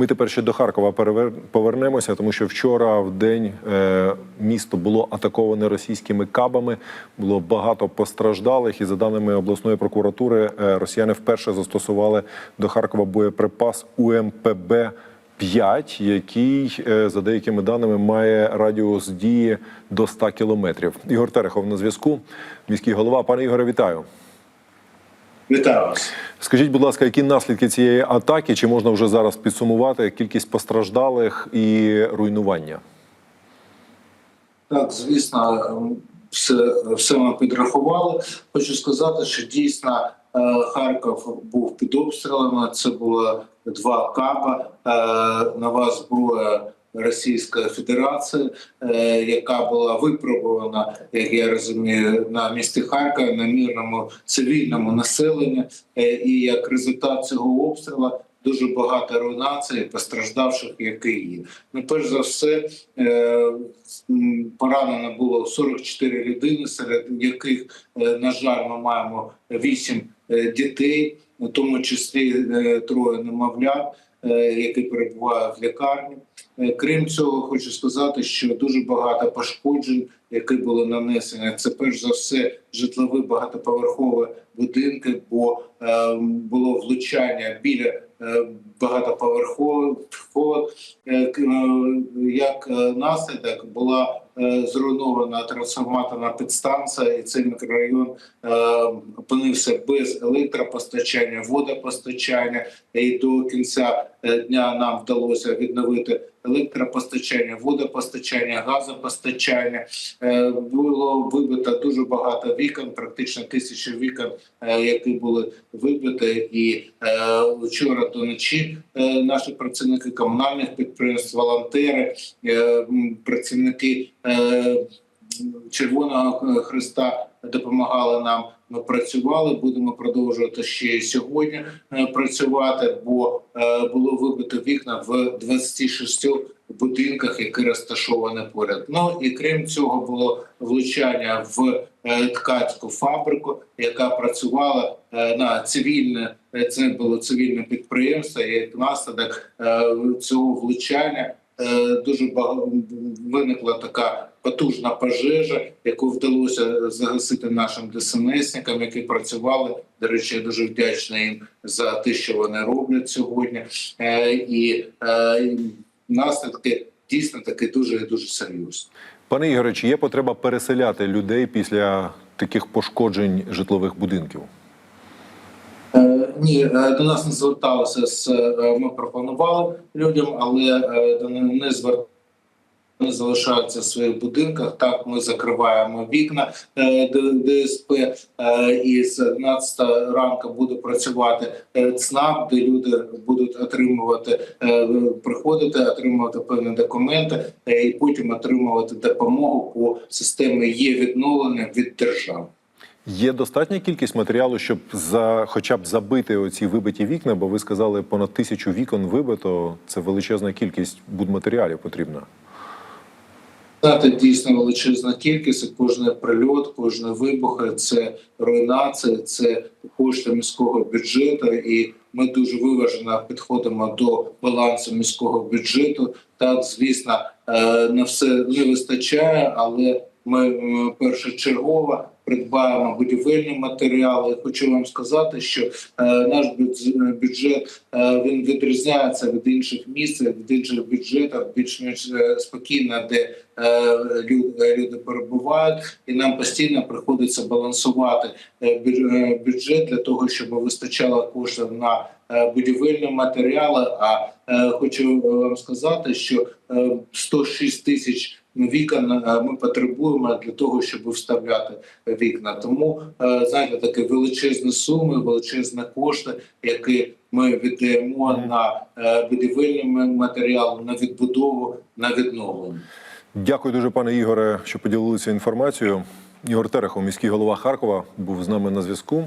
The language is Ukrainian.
Ми тепер ще до Харкова повернемося, тому що вчора в день е, місто було атаковане російськими кабами. Було багато постраждалих, і за даними обласної прокуратури, е, росіяни вперше застосували до Харкова боєприпас УМПБ. 5, який е, за деякими даними має радіус дії до 100 кілометрів. Ігор Терехов на зв'язку. Міський голова. Пане Ігоре, вітаю. Вітаю вас. Скажіть, будь ласка, які наслідки цієї атаки? Чи можна вже зараз підсумувати кількість постраждалих і руйнування? Так, звісно, все, все ми підрахували. Хочу сказати, що дійсно е, Харків був під обстрілами. Це було два каба, е, нова зброя. Російської Федерації, е, яка була випробувана, як я розумію, на місті Харкова на мирному цивільному населенні, Е, і як результат цього обстрілу дуже багато руйнацій, постраждавших, які є. Ну, перш за все, е, поранено було 44 людини, серед яких, на жаль, ми маємо 8 е, дітей, у тому числі троє немовлят, які перебувають в лікарні. Е, Крім цього, хочу сказати, що дуже багато пошкоджень, які були нанесені. Це перш за все житлові багатоповерхові будинки, бо е, було влучання біля е, багатоповерхових. Е, е, Як наслідок була е, зруйнована трансформаторна підстанція, і цей мікрорайон е, опинився без електропостачання, водопостачання. І до кінця е, дня нам вдалося відновити електропостачання, водопостачання, газопостачання. Е, Було вибито дуже багато вікон, практично тисячу вікон, е, які були вибиті. І вчора до ночі наші працівники комунальних підприємств, волонтери, працівники Червоного Христа допомагали нам. Ми працювали, будемо продовжувати ще й сьогодні е, працювати, бо е, було вибито вікна в 26 будинках, які розташовані поряд. Ну і крім цього, було влучання в е, ткацьку фабрику, яка працювала на цивільне. Це було цивільне підприємство. І як наслідок цього влучання дуже багато виникла така потужна пожежа, яку вдалося загасити нашим ДСНСникам, які працювали. До речі, я дуже вдячний їм за те, що вони роблять сьогодні. Е, І е, наслідки дійсно таки дуже дуже серйозні. Пане Ігоре, чи є потреба переселяти людей після таких пошкоджень житлових будинків? Е, Ні, до нас не зверталися з ми пропонували людям, але до не зверталися. Вони залишаються в своїх будинках. Так, ми закриваємо вікна е, ДСП, е, і з 11 ранку буде працювати е, ЦНАП, де люди будуть отримувати, приходити, отримувати певні документи і потім отримувати допомогу по системі є відновлення від держави. Є достатня кількість матеріалу, щоб за хоча б забити оці вибиті вікна, бо ви сказали, понад тисячу вікон вибито. Це величезна кількість будматеріалів потрібна. Це дійсно величезна кількість. і Кожний прильот, кожне вибух це руйнація, це кошти міського бюджету. І ми дуже виважено підходимо до балансу міського бюджету. Так, звісно, е, на все не вистачає, але ми першочергово придбаємо будівельні матеріали. Хочу вам сказати, що е, наш бюдз- бюджет е, він відрізняється від інших місць, від інших бюджетів, більш ніж е, спокійно, де е, люди, перебувають, і нам постійно приходиться балансувати е, е, бюджет для того, щоб вистачало коштів на е, будівельні матеріали. А е, хочу вам сказати, що е, 106 тисяч вікон е, ми потребуємо для того, щоб вставляти вікна. Тому е, знаєте, такі величезні суми, величезні кошти, які ми віддаємо на е, будівельні матеріали, на відбудову, на відновлення. Дякую дуже, пане Ігоре, що поділилися інформацією. Ігор Терехов, міський голова Харкова, був з нами на зв'язку.